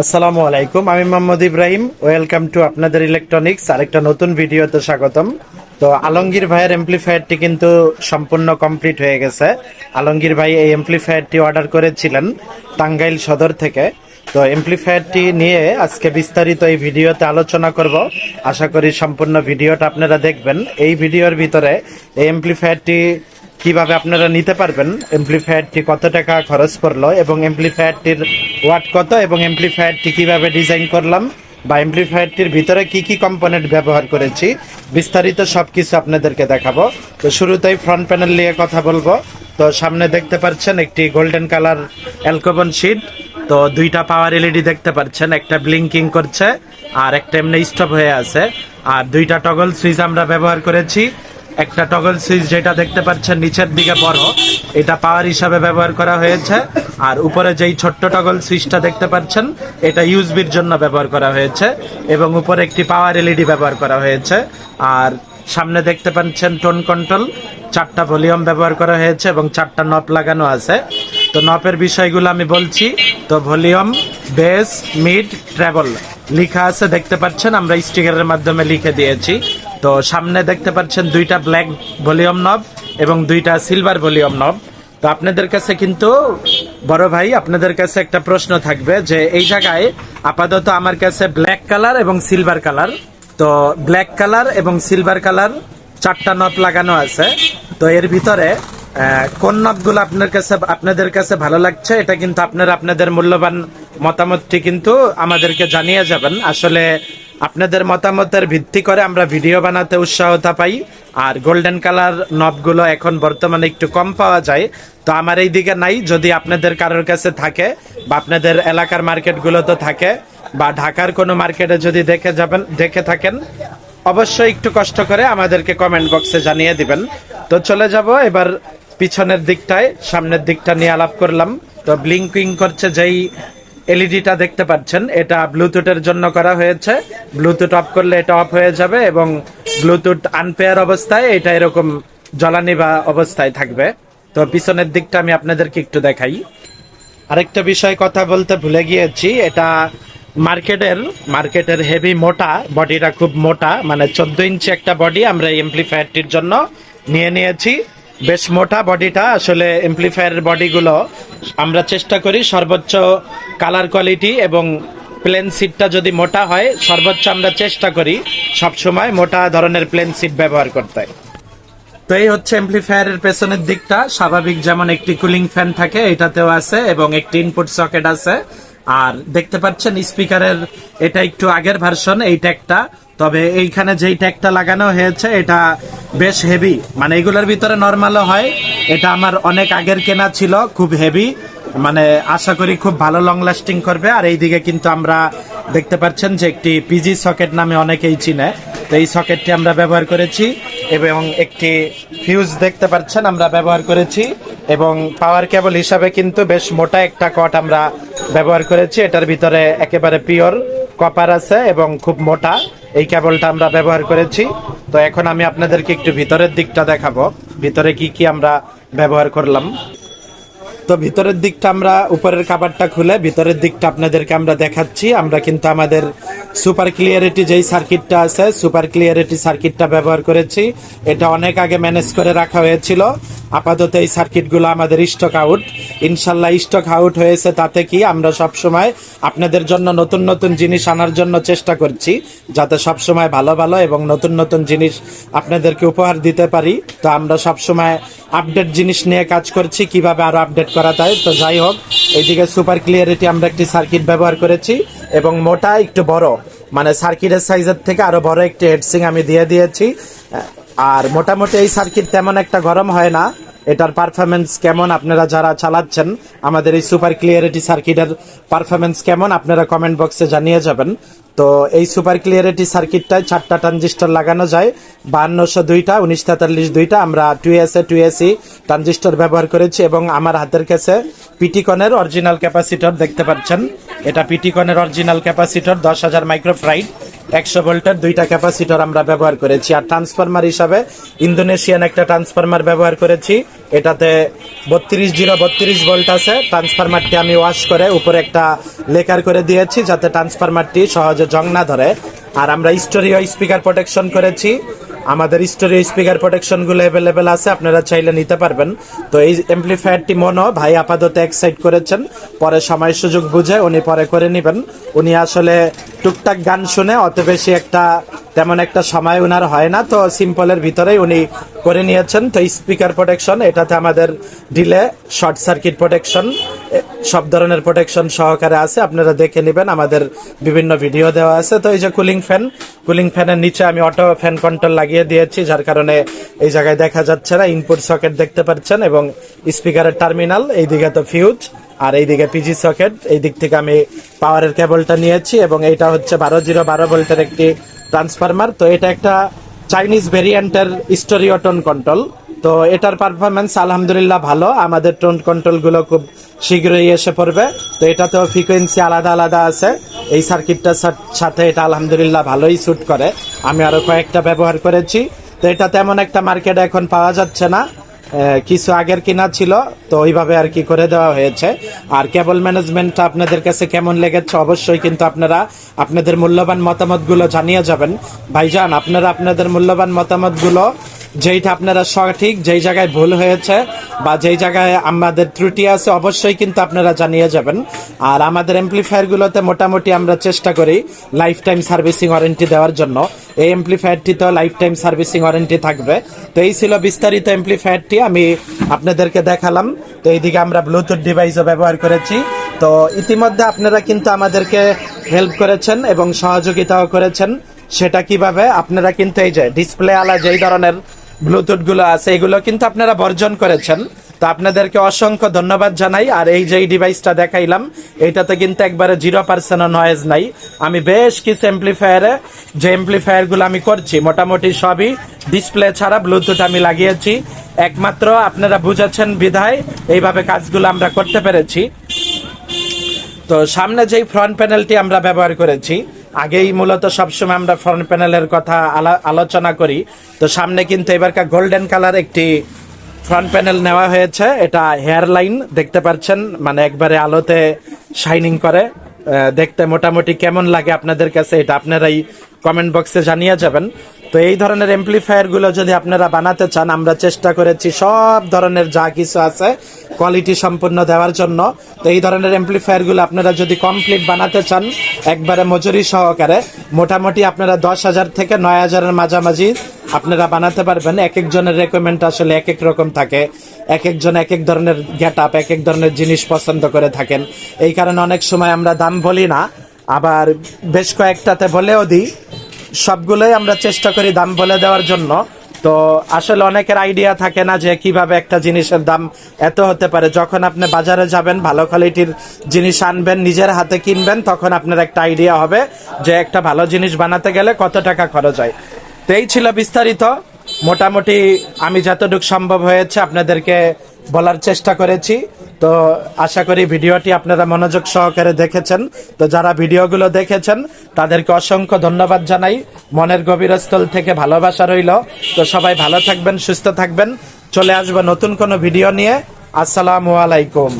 আসসালামু আলাইকুম, আমি মোহাম্মদ ইব্রাহিম। ওয়েলকাম টু আপনাদের ইলেকট্রনিক্স আরেকটা নতুন ভিডিওতে স্বাগতম। তো আলমগীর ভাইয়ের এমপ্লিফায়ারটি কিন্তু সম্পূর্ণ কমপ্লিট হয়ে গেছে। আলমগীর ভাই এই এমপ্লিফায়ারটি অর্ডার করেছিলেন টাঙ্গাইল সদর থেকে। তো এমপ্লিফায়ারটি নিয়ে আজকে বিস্তারিত এই ভিডিওতে আলোচনা করব। আশা করি সম্পূর্ণ ভিডিওটা আপনারা দেখবেন। এই ভিডিওর ভিতরে এই এমপ্লিফায়ারটি কীভাবে আপনারা নিতে পারবেন? এমপ্লিফায়ারটি কত টাকা খরচ করল এবং এমপ্লিফায়ারটির ওয়াট কত এবং এমপ্লিফায়ারটি কীভাবে ডিজাইন করলাম? বা এমপ্লিফায়ারটির ভিতরে কি কি কম্পোনেন্ট ব্যবহার করেছি? বিস্তারিত সবকিছু আপনাদেরকে দেখাবো। তো শুরুতেই ফ্রন্ট প্যানেল নিয়ে কথা বলব। তো সামনে দেখতে পাচ্ছেন একটি গোল্ডেন কালার অ্যালকোবন শিট তো দুইটা পাওয়ার এলইডি দেখতে পাচ্ছেন, একটা ব্লিঙ্কিং করছে আর একটা এমনি স্টপ হয়ে আছে। আর দুইটা টগল সুইচ আমরা ব্যবহার করেছি। একটা টগল সুইচ যেটা দেখতে পাচ্ছেন নিচের দিকে বড়, এটা পাওয়ার হিসাবে ব্যবহার করা হয়েছে। আর উপরে যেই ছোট্ট টগল সুইচটা দেখতে পাচ্ছেন, এটা ইউজবির জন্য ব্যবহার করা হয়েছে এবং উপরে একটি পাওয়ার এলইডি ব্যবহার করা হয়েছে। আর সামনে দেখতে পাচ্ছেন টোন কন্ট্রোল, চারটা ভলিউম ব্যবহার করা হয়েছে এবং চারটা নপ লাগানো আছে। তো নপের বিষয়গুলো আমি বলছি, তো ভলিউম, বেস, মিড ট্রাভেল লেখা আছে, দেখতে পাচ্ছেন, আমরা স্টিকারের মাধ্যমে লিখে দিয়েছি। তো সামনে দেখতে পাচ্ছেন দুইটা ব্ল্যাক ভলিউম নব এবং দুইটা সিলভার ভলিউম নব। তো আপনাদের কাছে কিন্তু, বড় ভাই, আপনাদের কাছে একটা প্রশ্ন থাকবে যে এই জায়গায় আপাতত আমার কাছে ব্ল্যাক কালার এবং সিলভার কালার। তো ব্ল্যাক কালার এবং সিলভার কালার চারটা নব লাগানো আছে। তো এর ভিতরে কোন নবগুলো আপনার কাছে, আপনাদের কাছে ভালো লাগছে? এটা কিন্তু আপনারা, আপনাদের মূল্যবান মতামতটি কিন্তু আমাদেরকে জানিয়ে যাবেন। আসলে আপনাদের মতামতের ভিত্তি করে আমরা ভিডিও বানাতে উৎসাহতা পাই। আর গোল্ডেন কালার নবগুলো এখন বর্তমানে একটু কম পাওয়া যায়। তো আমার এই দিকে নাই। যদি আপনাদের কারোর কাছে থাকে বা আপনাদের এলাকার মার্কেটগুলোতে থাকে বা ঢাকার কোনো মার্কেটে যদি দেখে যাবেন, দেখে থাকেন, অবশ্যই একটু কষ্ট করে আমাদেরকে কমেন্ট বক্সে জানিয়ে দিবেন। তো চলে যাব এবার পিছনের দিকটায়। সামনের দিকটা নিয়ে আলাপ করলাম। তো ব্লিঙ্কিং করছে যেই এলইডিটা দেখতে পাচ্ছেন। এটা ব্লুটুথের জন্য করা হয়েছে। ব্লুটুথ অফ করলে এটা অফ হয়ে যাবে এবং ব্লুটুথ আনপেয়ার অবস্থায় এটা এরকম জ্বলানি বা অবস্থায় থাকবে। তো পিছনের দিকটা আমি আপনাদেরকে একটু দেখাই। আরেকটা বিষয় কথা বলতে ভুলে গিয়েছি, এটা মার্কেটের মার্কেটের হেভি মোটা বডিটা খুব মোটা মানে চোদ্দ ইঞ্চি একটা বডি আমরা এমপ্লিফায়ারটির জন্য নিয়ে নিয়েছি। বেশ মোটা বডিটা, আসলে এমপ্লিফায়ারের বডিগুলো আমরা চেষ্টা করি সর্বোচ্চ কালার কোয়ালিটি এবং প্লেন সিটটা যদি মোটা হয়, সর্বোচ্চ আমরা চেষ্টা করি সবসময় মোটা ধরনের প্লেন সিট ব্যবহার করতে। তো এই হচ্ছে এমপ্লিফায়ারের পেছনের দিকটা। স্বাভাবিক যেমন একটি কুলিং ফ্যান থাকে, এটাতেও আছে এবং একটি ইনপুট সকেট আছে। আর দেখতে পাচ্ছেন স্পিকারের এটা একটু আগের ভার্সন এইটা ট্যাগটা তবে এইখানে যেই ট্যাগটা লাগানো হয়েছে, এটা বেশ হেভি মানে এগুলোর ভিতরে নর্মালও হয়। এটা আমার অনেক আগের কেনা ছিল, খুব হেভি মানে আশা করি খুব ভালো লং লাস্টিং করবে। আর এইদিকে কিন্তু আমরা দেখতে পাচ্ছেন যে একটি পিজি সকেট নামে অনেকেই চিনে। তো এই সকেটটি আমরা ব্যবহার করেছি এবং একটি ফিউজ দেখতে পাচ্ছেন আমরা ব্যবহার করেছি। এবং পাওয়ার কেবল হিসাবে কিন্তু বেশ মোটা একটা কট আমরা ব্যবহার করেছি। এটার ভিতরে একেবারে পিওর কপার আছে এবং খুব মোটা। এই কেবলটা আমরা ব্যবহার করেছি। তো এখন আমি আপনাদেরকে একটু ভিতরের দিকটা দেখাবো। ভিতরে কি কি আমরা ব্যবহার করলাম। তো ভিতরের দিকটা আমরা উপরের কাবারটা খুলে ভিতরের দিকটা আপনাদেরকে আমরা দেখাচ্ছি। আমরা কিন্তু আমাদের সুপার ক্লিয়ারিটি যেই সার্কিটটা আছে, সুপার ক্লিয়ারিটি সার্কিটটা ব্যবহার করেছি। এটা অনেক আগে ম্যানেজ করে রাখা হয়েছিল। আপাতত এই সার্কিটগুলো আমাদের স্টক আউট। ইনশাল্লাহ স্টক আউট হয়েছে তাতে কি আমরা সব সময় আপনাদের জন্য নতুন নতুন জিনিস আনার জন্য চেষ্টা করছি, যাতে সব সময় ভালো ভালো এবং নতুন নতুন জিনিস আপনাদেরকে উপহার দিতে পারি। তো আমরা সব সময় আপডেট জিনিস নিয়ে কাজ করছি, কীভাবে আরও আপডেট করা যায়। তো যাই হোক এইদিকে সুপার ক্লিয়ারিটি আমরা একটি সার্কিট ব্যবহার করেছি এবং মোটা একটু বড়। মানে সার্কিটের সাইজের থেকে আরও বড় একটি হেডসিং আমি দিয়ে দিয়েছি। আর মোটামুটি এই সার্কিট তেমন একটা গরম হয় না। এটার পারফরমেন্স কেমন আপনারা যারা চালাচ্ছেন, আমাদের এই সুপার ক্লিয়ারিটি সার্কিটের পারফরমেন্স কেমন আপনারা কমেন্ট বক্সে জানিয়ে যাবেন। তো এই সুপার ক্লিয়ারিটি সার্কিটটায় চারটা ট্রানজিস্টর লাগানো যায়। বাহান্নশো দুইটা উনিশ তেতাল্লিশ দুইটা, আমরা two S A, two SC transistor ব্যবহার করেছি এবং আমার হাতের কাছে পিটিকনের অরিজিনাল ক্যাপাসিটর দেখতে পাচ্ছেন। এটা পিটিকনের অরিজিনাল ক্যাপাসিটর, দশ হাজার মাইক্রোফ্রাইড, একশো ভোল্টের দুইটা ক্যাপাসিটর আমরা ব্যবহার করেছি। আর ট্রান্সফরমার হিসাবে ইন্দোনেশিয়ান একটা ট্রান্সফরমার ব্যবহার করেছি। এটাতে বত্রিশ জিরো বত্রিশ ভোল্ট আছে। ট্রান্সফরমারটি আমি ওয়াশ করে উপরে একটা লেকার করে দিয়েছি যাতে ট্রান্সফরমারটি সহজে জং না ধরে। আর আমরা স্টোরিও স্পিকার প্রোটেকশন করেছি। আমাদের স্টোরিও স্পিকার প্রোটেকশনগুলো অ্যাভেলেবেল আছে, আপনারা চাইলে নিতে পারবেন। তো এই এমপ্লিফায়ারটি মনো, ভাই আপাতত এক সাইড করেছেন। পরে সময় সুযোগ বুঝে উনি পরে করে নেবেন। উনি আসলে টুকটাক গান শুনে অত বেশি একটা তেমন একটা সময় ওনার হয় না। তো সিম্পলের ভিতরেই উনি করে নিয়েছেন। তো স্পিকার প্রোটেকশন, এটাতে আমাদের ডিলে, শর্ট সার্কিট প্রোটেকশন সব ধরনের প্রোটেকশন সহকারে আছে। আপনারা দেখে নেবেন, আমাদের বিভিন্ন ভিডিও দেওয়া আছে। তো এই যে কুলিং ফ্যান, কুলিং ফ্যানের নিচে আমি অটো ফ্যান কন্ট্রোল লাগিয়ে দিয়েছি, যার কারণে এই জায়গায় দেখা যাচ্ছে না। ইনপুট সকেট দেখতে পাচ্ছেন এবং স্পিকারের টার্মিনাল, এইদিকে তো ফিউজ। আর এইদিকে পিজি সকেট এই দিক থেকে আমি পাওয়ারের কেবলটা নিয়েছি এবং এইটা হচ্ছে বারো জিরো বারো ভোল্টের একটি ট্রান্সফরমার তো এটা একটা চাইনিজ ভেরিয়েন্টের স্টোরিও টোন কন্ট্রোল তো এটার পারফরমেন্স আলহামদুলিল্লাহ ভালো। আমাদের টোন কন্ট্রোলগুলো খুব শীঘ্রই এসে পড়বে। তো এটাতেও ফ্রিকোয়েন্সি আলাদা আলাদা আছে। এই সার্কিটটার সাথ- এটা আলহামদুলিল্লাহ ভালোই স্যুট করে। আমি আরও কয়েকটা ব্যবহার করেছি। তো এটা তেমন একটা মার্কেটে এখন পাওয়া যাচ্ছে না। কিছু আগের কিনা ছিল, তো ওইভাবে আর কি করে দেওয়া হয়েছে। আর কেবল ম্যানেজমেন্টটা আপনাদের কাছে কেমন লেগেছে অবশ্যই কিন্তু আপনারা আপনাদের মূল্যবান মতামতগুলো জানিয়ে যাবেন। ভাইজান, আপনারা আপনাদের মূল্যবান মতামতগুলো যেইটা আপনারা সঠিক, যেই জায়গায় ভুল হয়েছে বা যেই জায়গায় আমাদের ত্রুটি আছে, অবশ্যই কিন্তু আপনারা জানিয়ে যাবেন। আর আমাদের এমপ্লিফায়ার গুলোতে মোটামুটি আমরা চেষ্টা করি লাইফ টাইম সার্ভিসিং ওয়ারেন্টি দেওয়ার জন্য। এই এমপ্লিফায়ারটিতেও লাইফ টাইম সার্ভিসিং ওয়ারেন্টি থাকবে। তো এই ছিল বিস্তারিত এমপ্লিফায়ারটি আমি আপনাদেরকে দেখালাম। তো এইদিকে আমরা ব্লুটুথ ডিভাইসও ব্যবহার করেছি। তো ইতিমধ্যে আপনারা কিন্তু আমাদেরকে হেল্প করেছেন এবং সহযোগিতাও করেছেন। সেটা কীভাবে? আপনারা কিন্তু এই যে ডিসপ্লে আলা যেই ধরনের ব্লুটুথগুলো আছে, এগুলো কিন্তু আপনারা বর্জন করেছেন। তো আপনাদেরকে অসংখ্য ধন্যবাদ জানাই। আর এই যে ডিভাইসটা দেখাইলাম এইটাতে কিন্তু একবারে জিরো পার্সেন্ট নয়েজ নাই। আমি বেশ কিছু এমপ্লিফায়ারে যে এমপ্লিফায়ারগুলো আমি করছি, মোটামুটি সবই ডিসপ্লে ছাড়া ব্লুটুথ আমি লাগিয়েছি। একমাত্র আপনারা বুঝেছেন বিধায়, এইভাবে কাজগুলো আমরা করতে পেরেছি। তো সামনে যেই ফ্রন্ট প্যানেলটি আমরা ব্যবহার করেছি আগেই মূলত সবসময় আমরা ফ্রন্ট প্যানেলের কথা আলা- আলোচনা করি। তো সামনে কিন্তু এবারকার গোল্ডেন কালার একটি ফ্রন্ট প্যানেল নেওয়া হয়েছে। এটা হেয়ার লাইন দেখতে পাচ্ছেন? মানে একবারে আলোতে শাইনিং করে। দেখতে মোটামুটি কেমন লাগে আপনাদের কাছে এটা আপনারাই কমেন্ট বক্সে জানিয়ে যাবেন। তো এই ধরনের এমপ্লিফায়ারগুলো যদি আপনারা বানাতে চান, আমরা চেষ্টা করেছি সব ধরনের যা কিছু আছে কোয়ালিটি সম্পূর্ণ দেওয়ার জন্য। তো এই ধরনের এমপ্লিফায়ারগুলো আপনারা যদি কমপ্লিট বানাতে চান, একবারে মজুরি সহকারে, মোটামুটি আপনারা দশ হাজার থেকে নয় হাজারের মাঝামাঝি আপনারা বানাতে পারবেন। এক একজনের রেকমেন্ড আসলে এক এক রকম থাকে। এক একজন এক এক ধরনের গেট আপ এক এক ধরনের জিনিস পছন্দ করে থাকেন। এই কারণে অনেক সময় আমরা দাম বলি না, আবার বেশ কয়েকটাতে বলেও দিই। সবগুলোই আমরা চেষ্টা করি দাম বলে দেওয়ার জন্য। তো আসলে অনেকের আইডিয়া থাকে না যে কীভাবে একটা জিনিসের দাম এত হতে পারে। যখন আপনি বাজারে যাবেন, ভালো কোয়ালিটির জিনিস আনবেন, নিজের হাতে কিনবেন, তখন আপনার একটা আইডিয়া হবে যে একটা ভালো জিনিস বানাতে গেলে কত টাকা খরচ হয়। তো এই ছিল বিস্তারিত। মোটামুটি আমি যতটুকু সম্ভব হয়েছে আপনাদেরকে বলার চেষ্টা করেছি। তো আশা করি ভিডিওটি আপনারা মনোযোগ সহকারে দেখেছেন। তো যারা ভিডিওগুলো দেখেছেন, তাদেরকে অসংখ্য ধন্যবাদ জানাই। মনের গভীরস্থল থেকে ভালোবাসা রইল। তো সবাই ভালো থাকবেন, সুস্থ থাকবেন। চলে আসব নতুন কোনো ভিডিও নিয়ে। আসসালামু আলাইকুম।